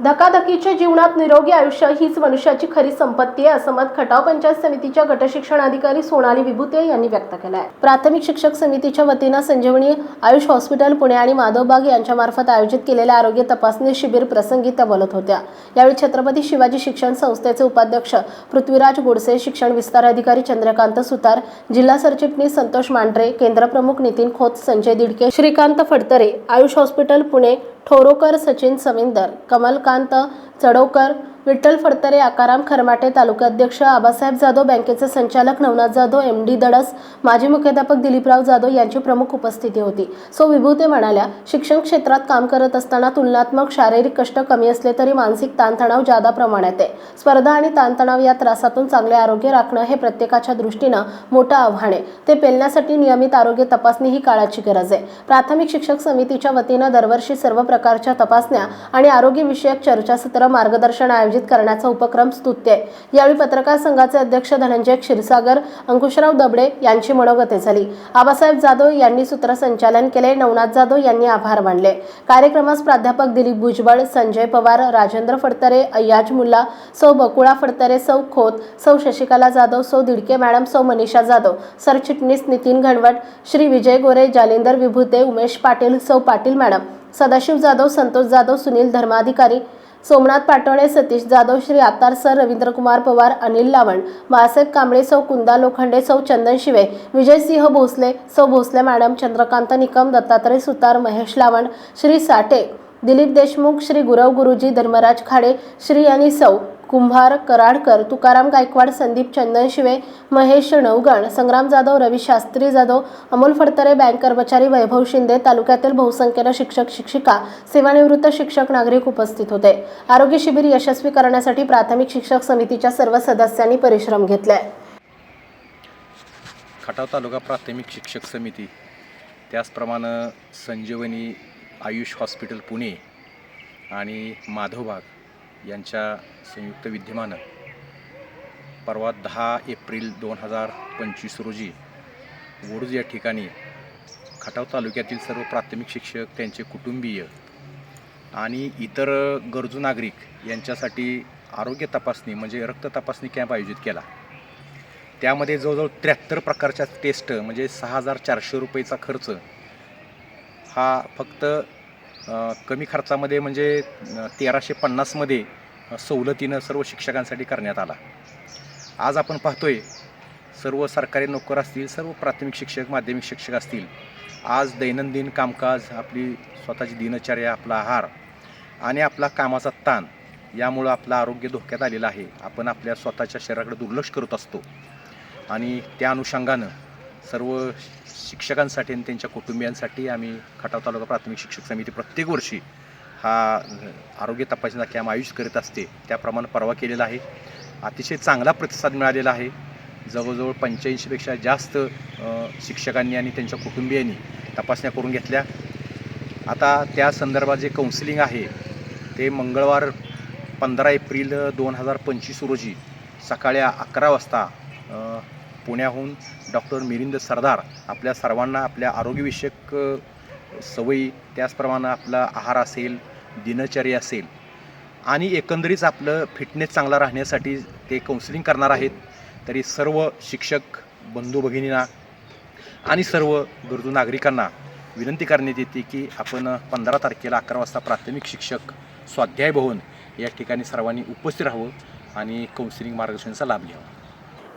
धकाधकीच्या जीवनात निरोगी आयुष्य हीच मनुष्याची खरी संपत्ती आहे असं मत खटाव पंचायत समितीच्या गटशिक्षण अधिकारी सोनाली विभुते यांनी व्यक्त केलं आहे प्राथमिक शिक्षक समितीच्या वतीनं संजीवनी आयुष हॉस्पिटल पुणे आणि माधवबाग यांच्यामार्फत आयोजित केलेल्या आरोग्य तपासणी शिबिर प्रसंगी त्या बोलत होत्या. यावेळी छत्रपती शिवाजी शिक्षण संस्थेचे उपाध्यक्ष पृथ्वीराज गोडसे शिक्षण विस्तार अधिकारी चंद्रकांत सुतार जिल्हा सरचिटणीस संतोष मांढरे केंद्रप्रमुख नितीन खोत संजय दिडके श्रीकांत फडतरे आयुष हॉस्पिटल पुणे ठोरोकर सचिन सविंदर कमलकांत चडवकर विठ्ठल फडतरे आकाराम खरमाटे तालुकाध्यक्ष आबासाहेब जाधव बँकेचे संचालक नवनाथ जाधव एम डी दडस माजी मुख्याध्यापक दिलीपराव जाधव यांची प्रमुख उपस्थिती होती. सो विभूते म्हणाल्या शिक्षण क्षेत्रात काम करत असताना तुलनात्मक शारीरिक कष्ट कमी असले तरी मानसिक ताणतणाव जादा प्रमाणात आहे. स्पर्धा आणि ताणतणाव या त्रासातून चांगले आरोग्य राखणं हे प्रत्येकाच्या दृष्टीनं मोठं आव्हान आहे. ते पेलण्यासाठी नियमित आरोग्य तपासणी ही काळाची गरज आहे. प्राथमिक शिक्षक समितीच्या वतीनं दरवर्षी सर्व प्रकारच्या तपासण्या आणि आरोग्यविषयक चर्चासत्र मार्गदर्शन आयोजित करण्याचा उपक्रम स्तुत्य आहे. यावेळी पत्रकार संघाचे अध्यक्ष धनंजय क्षीरसागर अंकुशराव दबडे यांची मनोगते झाली. आबासाहेब जाधव यांनी सूत्रसंचालन केले. नवनाथ जाधव यांनी आभार मानले. कार्यक्रमास प्राध्यापक दिलीप भुजबळ संजय पवार राजेंद्र फडतरे अय्याज मुल्ला सौ बकुळा फडतरे सौ खोत सौ शशिकला जाधव सौ दिडके मॅडम सौ मनीषा जाधव सरचिटणीस नितीन घनवट श्री विजय गोरे जालिंदर विभूते उमेश पाटील सौ पाटील मॅडम सदाशिव जाधव संतोष जाधव सुनील धर्माधिकारी सोमनाथ पाटोळे सतीश जाधव श्री आतार सर रवींद्रकुमार पवार अनिल लावण बाळासाहेब कांबळे सौ कुंदा लोखंडे सौ चंदन शिवे विजयसिंह भोसले सौ भोसले मॅडम चंद्रकांत निकम दत्तात्रय सुतार महेश लावण श्री साठे. दिलीप देशमुख श्री गुरव गुरुजी धर्मराज खाडे श्री आणि सौ कुंभार कराडकर तुकाराम गायकवाड संदीप चंदन शिवे महेश नवगण संग्राम जाधव रवी शास्त्री जाधव अमोल फडतरे बँक कर्मचारी वैभव शिंदे तालुक्यातील बहुसंख्येनं शिक्षक शिक्षिका सेवानिवृत्त शिक्षक नागरिक उपस्थित होते. आरोग्य शिबिर यशस्वी करण्यासाठी प्राथमिक शिक्षक समितीच्या सर्व सदस्यांनी परिश्रम घेतले खटाव तालुका प्राथमिक शिक्षक समिती. त्याचप्रमाणे संजीवनी आयुष हॉस्पिटल पुणे आणि माधवबाग यांच्या संयुक्त विद्यमानं परवा दहा एप्रिल दोन हजार पंचवीस रोजी वडूज या ठिकाणी खटाव तालुक्यातील सर्व प्राथमिक शिक्षक त्यांचे कुटुंबीय आणि इतर गरजू नागरिक यांच्यासाठी आरोग्य तपासणी म्हणजे रक्त तपासणी कॅम्प आयोजित केला. त्यामध्ये जवळजवळ त्र्याहत्तर प्रकारच्या टेस्ट म्हणजे सहा हजार चारशे रुपयेचा खर्च हा फक्त कमी खर्चामध्ये म्हणजे तेराशे पन्नासमध्ये सवलतीनं सर्व शिक्षकांसाठी करण्यात आला. आज आपण पाहतोय सर्व सरकारी नोकर असतील सर्व प्राथमिक शिक्षक माध्यमिक शिक्षक असतील आज दैनंदिन कामकाज आपली स्वतःची दिनचर्या आपला आहार आणि आपला कामाचा ताण यामुळं आपलं आरोग्य धोक्यात आलेलं आहे. आपण आपल्या स्वतःच्या शरीराकडे दुर्लक्ष करत असतो. आणि त्या अनुषंगानं सर्व शिक्षकांसाठी आणि त्यांच्या कुटुंबियांसाठी आम्ही खटाव तालुका प्राथमिक शिक्षक समिती प्रत्येक वर्षी हा आरोग्य तपासणीचा कॅम्प आयोजित करीत असते. त्याप्रमाणे परवा केलेला आहे. अतिशय चांगला प्रतिसाद मिळालेला आहे. जवळजवळ पंच्याऐंशीपेक्षा जास्त शिक्षकांनी आणि त्यांच्या कुटुंबियांनी तपासण्या करून घेतल्या. आता त्या संदर्भात जे काउन्सिलिंग आहे ते मंगळवार पंधरा एप्रिल दोन हजार पंचवीस रोजी सकाळी अकरा वाजता पुण्याहून डॉक्टर मिलिंद सरदार आपल्या सर्वांना आपल्या आरोग्यविषयक सवयी त्याचप्रमाणे आपला आहार असेल दिनचर्या असेल आणि एकंदरीत आपलं फिटनेस चांगला राहण्यासाठी ते काउन्सिलिंग करणार आहेत तरी सर्व शिक्षक बंधू भगिनींना आणि सर्व गरजू नागरिकांना विनंती करण्यात येते की आपण पंधरा तारखेला अकरा वाजता प्राथमिक शिक्षक स्वाध्याय भवन या ठिकाणी सर्वांनी उपस्थित राहावं आणि काउन्सिलिंग मार्गदर्शनाचा लाभ घ्यावा.